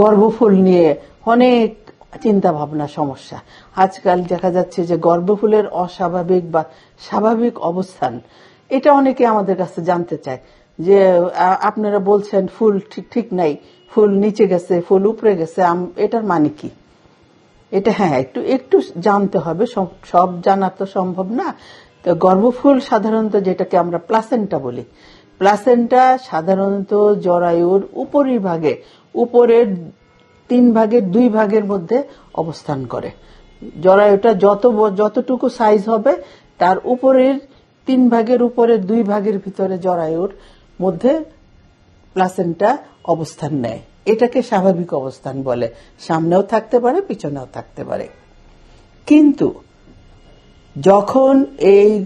গর্ভফুল নিয়ে অনেক চিন্তা ভাবনা সমস্যা। আজকাল দেখা যাচ্ছে যে গর্ভফুলের অস্বাভাবিক বা স্বাভাবিক অবস্থান, এটা অনেকে আমাদের কাছে জানতে চায়। যে আপনারা বলছেন ফুল ঠিক নাই, ফুল নিচে গেছে, ফুল উপরে গেছে এটার মানে কি? এটা হ্যাঁ একটু একটু জানতে হবে সব জানা তো সম্ভব না। তো গর্ভফুল সাধারণত যেটাকে আমরা প্লাসেন্টা বলি। প্লাসেন্টা সাধারণত জরায়ুর উপরিভাগে, উপরের তিন ভাগের দুই ভাগের মধ্যে অবস্থান করে। জরায়ুটা যত যতটুকু সাইজ হবে, তার উপরের তিন ভাগের উপরের দুই ভাগের ভিতরে জরায়ুর মধ্যে প্লাসেন্টা অবস্থান নেয়। এটাকে স্বাভাবিক অবস্থান বলে। সামনেও থাকতে পারে, পিছনেও থাকতে পারে। কিন্তু যখন এই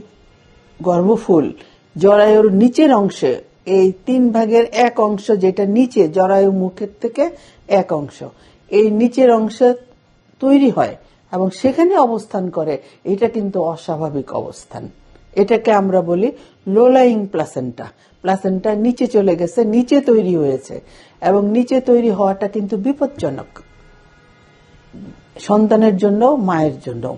গর্ভফুল জরায়ুর নিচের অংশে, এই তিন ভাগের এক অংশ যেটা নিচে, জরায়ু মুখের থেকে এক অংশ, এই নিচের অংশে তৈরি হয় এবং সেখানে অবস্থান করে, এটা কিন্তু অস্বাভাবিক অবস্থান। এটাকে আমরা বলি লোলাইং প্লাসেন্টা প্লাসেন্টা নিচে চলে গেছে, নিচে তৈরি হয়েছে এবং নিচে তৈরি হওয়াটা কিন্তু বিপজ্জনক। সন্তানের জন্য মায়ের জন্য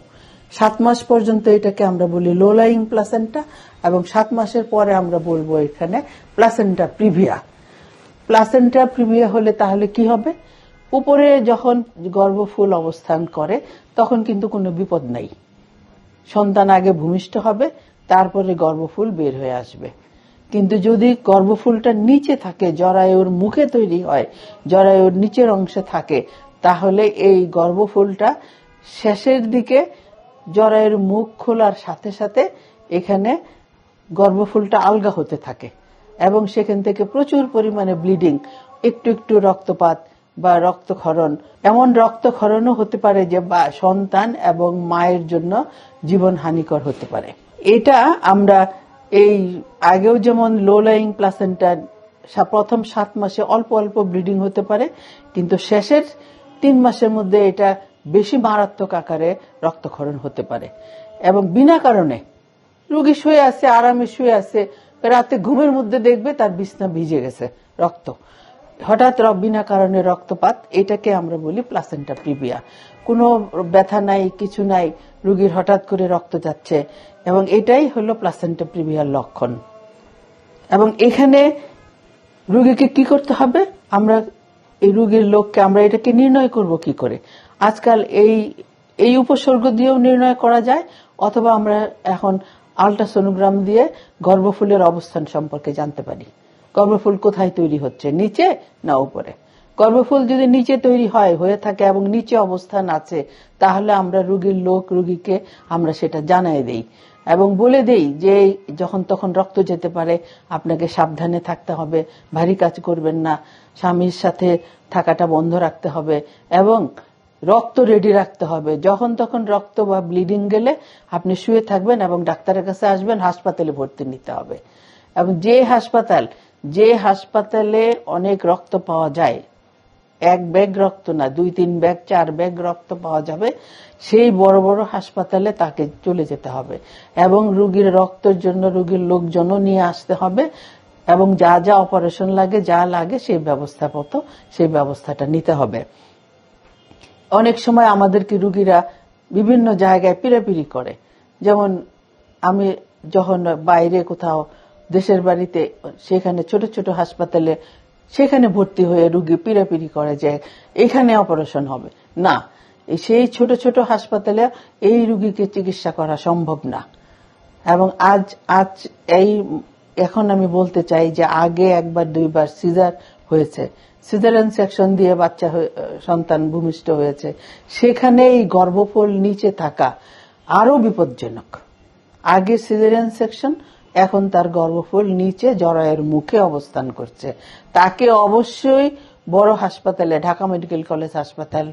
সাত মাস পর্যন্ত এটাকে আমরা বলি লোলাইং প্লাসেন্টা এবং সাত মাসের পরে আমরা বলব এখানে প্লাসেন্টা প্রিভিয়া প্লাসেন্টা প্রিভিয়া হলে তাহলে কি হবে? উপরে যখন গর্ভফুল অবস্থান করে, তখন কিন্তু কোনো বিপদ নাই। সন্তান আগে ভূমিষ্ঠ হবে, তারপরে গর্ভফুল বের হয়ে আসবে। কিন্তু যদি গর্ভফুলটা নিচে থাকে জরায়ুর মুখে তৈরি হয় জরায়ুর নিচের অংশে থাকে, তাহলে এই গর্ভফুলটা শেষের দিকে জরায়ুর মুখ খোলার সাথে সাথে এখানে গর্ভফুলটা আলগা হতে থাকে এবং সেখান থেকে প্রচুর পরিমাণে ব্লিডিং, একটু একটু রক্তপাত বা রক্তক্ষরণ। এমন রক্তক্ষরণও হতে পারে যে বা সন্তান এবং মায়ের জন্য জীবন হানিকর হতে পারে। এটা আমরা এই আগেও যেমন লো লাইং প্লাসেন্টার প্রথম সাত মাসে অল্প অল্প ব্লিডিং হতে পারে, কিন্তু শেষের তিন মাসের মধ্যে এটা বেশি মারাত্মক আকারে রক্তক্ষরণ হতে পারে। এবং বিনা কারণে রুগী শুয়ে আছে, আরামে শুয়ে আছে, রাতে ঘুমের মধ্যে দেখবে তার বিছনা ভিজে গেছে, রক্ত। হঠাৎ বিনা কারণে রক্তপাত, এটাকে আমরা বলি প্লাসেন্টা প্রিভিয়া কোনো ব্যথা নাই, কিছু নাই, রুগীর হঠাৎ করে রক্ত যাচ্ছে, এবং এটাই হলো প্লাসেন্টা প্রিভিয়ার লক্ষণ। এবং এখানে রুগীকে কি করতে হবে? আমরা এই রুগীর লোককে আমরা এটাকে নির্ণয় করব কি করে? আজকাল এই এই উপসর্গ দিয়েও নির্ণয় করা যায়, অথবা আমরা এখন আল্ট্রাসোনোগ্রাম দিয়ে গর্ভফুলের অবস্থান সম্পর্কে জানতে পারি। গর্ভফুল কোথায় তৈরি হচ্ছে? নিচে না উপরে? গর্ভফুল যদি নিচে তৈরি হয়, হয়ে থাকে এবং নিচে অবস্থান আছে, তাহলে আমরা রুগীর লোক, রুগীকে আমরা সেটা জানাই দেই। এবং বলে দেই যে যখন তখন রক্ত যেতে পারে, আপনাকে সাবধানে থাকতে হবে, ভারী কাজ করবেন না, স্বামীর সাথে থাকাটা বন্ধ রাখতে হবে এবং রক্ত রেডি রাখতে হবে। যখন তখন রক্ত বা ব্লিডিং গেলে আপনি শুয়ে থাকবেন এবং ডাক্তারের কাছে আসবেন, হাসপাতালে ভর্তি নিতে হবে। এবং যে হাসপাতাল, যে হাসপাতালে অনেক রক্ত পাওয়া যায় এক ব্যাগ রক্ত না, দুই, তিন ব্যাগ, চার ব্যাগ রক্ত পাওয়া যাবে, সেই বড় বড় হাসপাতালে তাকে চলে যেতে হবে। এবং রুগীর রক্তের জন্য রুগীর লোকজনও নিয়ে আসতে হবে, এবং যা যা অপারেশন লাগে, যা লাগে, সেই ব্যবস্থা মতো সেই ব্যবস্থাটা নিতে হবে। অনেক সময় আমাদেরকে রুগীরা বিভিন্ন জায়গায় পিড়াপিড়ি করে। যেমন আমি যখন বাইরে কোথাও দেশের বাড়িতে, সেখানে ছোট ছোট হাসপাতালে সেখানে ভর্তি হয়ে রুগী পিড়াপিড়ি করে যে এখানে অপারেশন হবে। না সেই ছোট ছোট হাসপাতালে এই রুগীকে চিকিৎসা করা সম্ভব না। এবং আজ আজ এই, এখন আমি বলতে চাই যে আগে একবার, দুইবার সিজার হয়েছে। সিজারেন সেকশন দিয়ে বাচ্চা সন্তান ভূমিষ্ঠ হয়েছে। সেখানে এই গর্ভফল নিচে থাকা আরও বিপজ্জনক। আগে সিজারিয়ান সেকশন এখন তার গর্ভফুল নিচে জরায়ের মুখে অবস্থান করছে। তাকে অবশ্যই বড় হাসপাতালে, ঢাকা মেডিকেল কলেজ হাসপাতাল,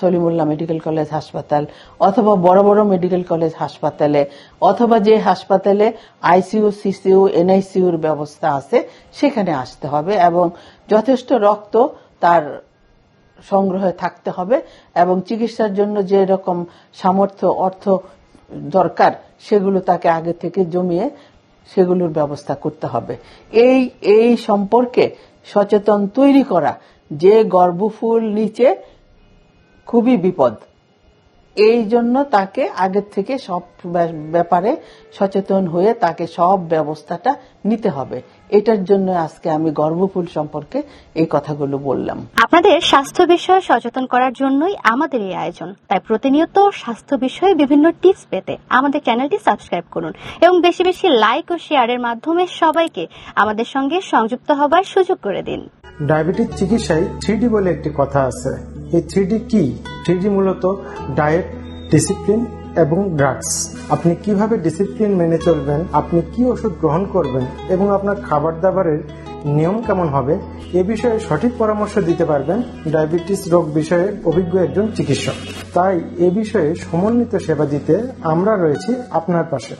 সলিমুল্লাহ মেডিকেল কলেজ হাসপাতাল অথবা বড় বড় মেডিকেল কলেজ হাসপাতালে অথবা যে হাসপাতালে আইসিইউ, সিসিইউ এনআইসিউর ব্যবস্থা আছে, সেখানে আসতে হবে এবং যথেষ্ট রক্ত তার সংগ্রহে থাকতে হবে এবং চিকিৎসার জন্য যে রকম সামর্থ্য, অর্থ দরকার, সেগুলো তাকে আগে থেকে জমিয়ে সেগুলোর ব্যবস্থা করতে হবে। এই এই সম্পর্কে সচেতন তৈরি করা যে গর্ভফুল নিচে খুবই বিপদ। এই জন্য তাকে আগের থেকে সব ব্যা- ব্যাপারে সচেতন হয়ে তাকে সব ব্যবস্থাটা নিতে হবে। এটার জন্য আজকে আমি গর্ভফুল সম্পর্কে এই কথাগুলো বললাম। আপনাদের স্বাস্থ্য বিষয়ে সচেতন করার জন্যই আমাদের এই আয়োজন। তাই প্রতিনিয়ত স্বাস্থ্য বিষয়ে বিভিন্ন টিপস পেতে আমাদের চ্যানেলটি সাবস্ক্রাইব করুন এবং বেশি বেশি লাইক ও শেয়ারের মাধ্যমে সবাইকে আমাদের সঙ্গে সংযুক্ত হবার সুযোগ করে দিন। ডায়াবেটিস চিকিৎসায় থ্রিডি বলে একটি কথা আছে। এই থ্রিডি কি? থ্রিডি মূলত ডায়েট ডিসিপ্লিন এবং ড্রাগস আপনি কীভাবে ডিসিপ্লিন মেনে চলবেন, আপনি কি ওষুধ গ্রহণ করবেন এবং আপনার খাবার দাবারের নিয়ম কেমন হবে, এ বিষয়ে সঠিক পরামর্শ দিতে পারবেন ডায়াবেটিস রোগ বিষয়ে অভিজ্ঞ একজন চিকিৎসক। তাই এ বিষয়ে সমন্বিত সেবা দিতে আমরা রয়েছি আপনার পাশে।